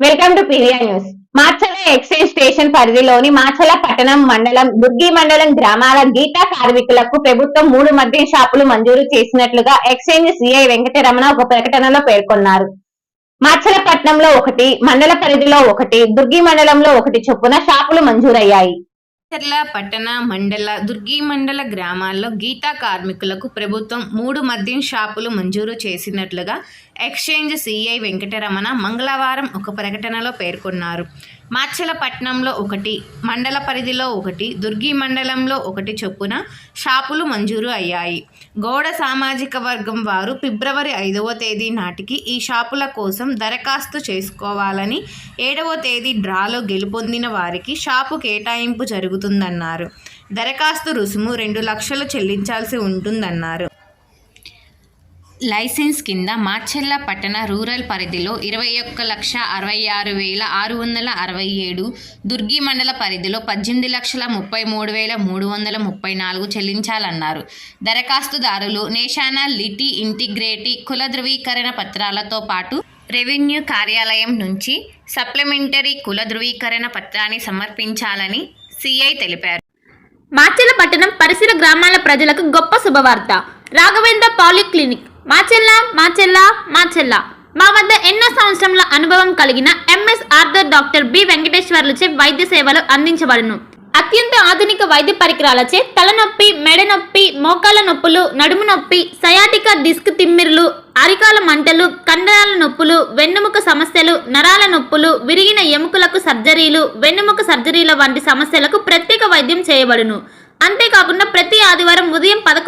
Welcome to పీరియా news Macherla excise station పరిధిలోని మాచల పట్టణం మండలం దుర్గి మండలం గ్రామాల గీతా కార్మికులకు ప్రభుత్వం మూడు మద్యం షాపులు మంజూరు చేసినట్లుగా ఎక్సైజ్ సిఐ వెంకటరమణ ఒక ప్రకటనలో పేర్కొన్నారు. మాచలపట్నంలో ఒకటి మండల పరిధిలో ఒకటి దుర్గి మండలంలో ఒకటి చొప్పున షాపులు మంజూరయ్యాయి. చర్ల పట్టణ మండల దుర్గి మండల గ్రామాల్లో గీతా కార్మికులకు ప్రభుత్వం మూడు మద్యం షాపులు మంజూరు చేసినట్లుగా ఎక్స్చేంజ్ సిఐ వెంకటరమణ మంగళవారం ఒక ప్రకటనలో పేర్కొన్నారు. మాచలపట్నంలో ఒకటి మండల పరిధిలో ఒకటి దుర్గి మండలంలో ఒకటి చొప్పున షాపులు మంజూరు అయ్యాయి. గౌడ సామాజిక వర్గం వారు ఫిబ్రవరి ఐదవ తేదీ నాటికి ఈ షాపుల కోసం దరఖాస్తు చేసుకోవాలని ఏడవ తేదీ డ్రాలో గెలుపొందిన వారికి షాపు కేటాయింపు జరుగుతుందన్నారు. దరఖాస్తు రుసుము రెండు లక్షలు చెల్లించాల్సి ఉంటుందన్నారు. లైసెన్స్ కింద మాచెల్ల పట్టణ రూరల్ పరిధిలో ఇరవై ఒక్క లక్ష అరవై ఆరు వేల ఆరు వందల అరవై ఏడు దుర్గి మండల పరిధిలో పద్దెనిమిది లక్షల ముప్పై మూడు వేల మూడు వందల ముప్పై నాలుగు చెల్లించాలన్నారు. దరఖాస్తుదారులు నేషనల్ లిటి ఇంటిగ్రేటి కుల ధృవీకరణ పత్రాలతో పాటు రెవెన్యూ కార్యాలయం నుంచి సప్లిమెంటరీ కుల ధృవీకరణ పత్రాన్ని సమర్పించాలని సిఐ తెలిపారు. మాచెల పట్టణం పరిసర గ్రామాల ప్రజలకు గొప్ప శుభవార్త. రాఘవేంద్ర పాలిక్లినిక్. మాచెల్ల మా చెల్ల మా వద్ద ఎన్నో సంవత్సరముల అనుభవం కలిగిన ఎంఎస్ ఆర్థర్ డాక్టర్ బి వెంకటేశ్వర్లచే వైద్య సేవలు అందించబడును. అత్యంత ఆధునిక వైద్య పరికరాలచే తలనొప్పి మెడ నొప్పి మోకాల నొప్పులు నడుము నొప్పి సయాటికా డిస్క్ తిమ్మిర్లు అరికాల మంటలు కండరాల నొప్పులు వెన్నుముక సమస్యలు నరాల నొప్పులు విరిగిన ఎముకలకు సర్జరీలు వెన్నుముక సర్జరీల వంటి సమస్యలకు ప్రత్యేక వైద్యం చేయబడును. అంతేకాకుండా ప్రతి ఆదివారం ఉదయం పదకొండు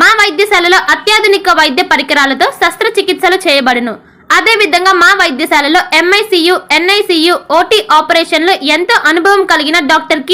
మా వైద్యశాలలో అత్యాధునిక వైద్య పరికరాలతో శస్త్రచికిత్సలు చేయబడును. అదేవిధంగా మా వైద్యశాలలో ఎంఐసియు ఎన్ఐసియు ఓటీ ఆపరేషన్లో ఎంతో అనుభవం కలిగిన డాక్టర్ కీ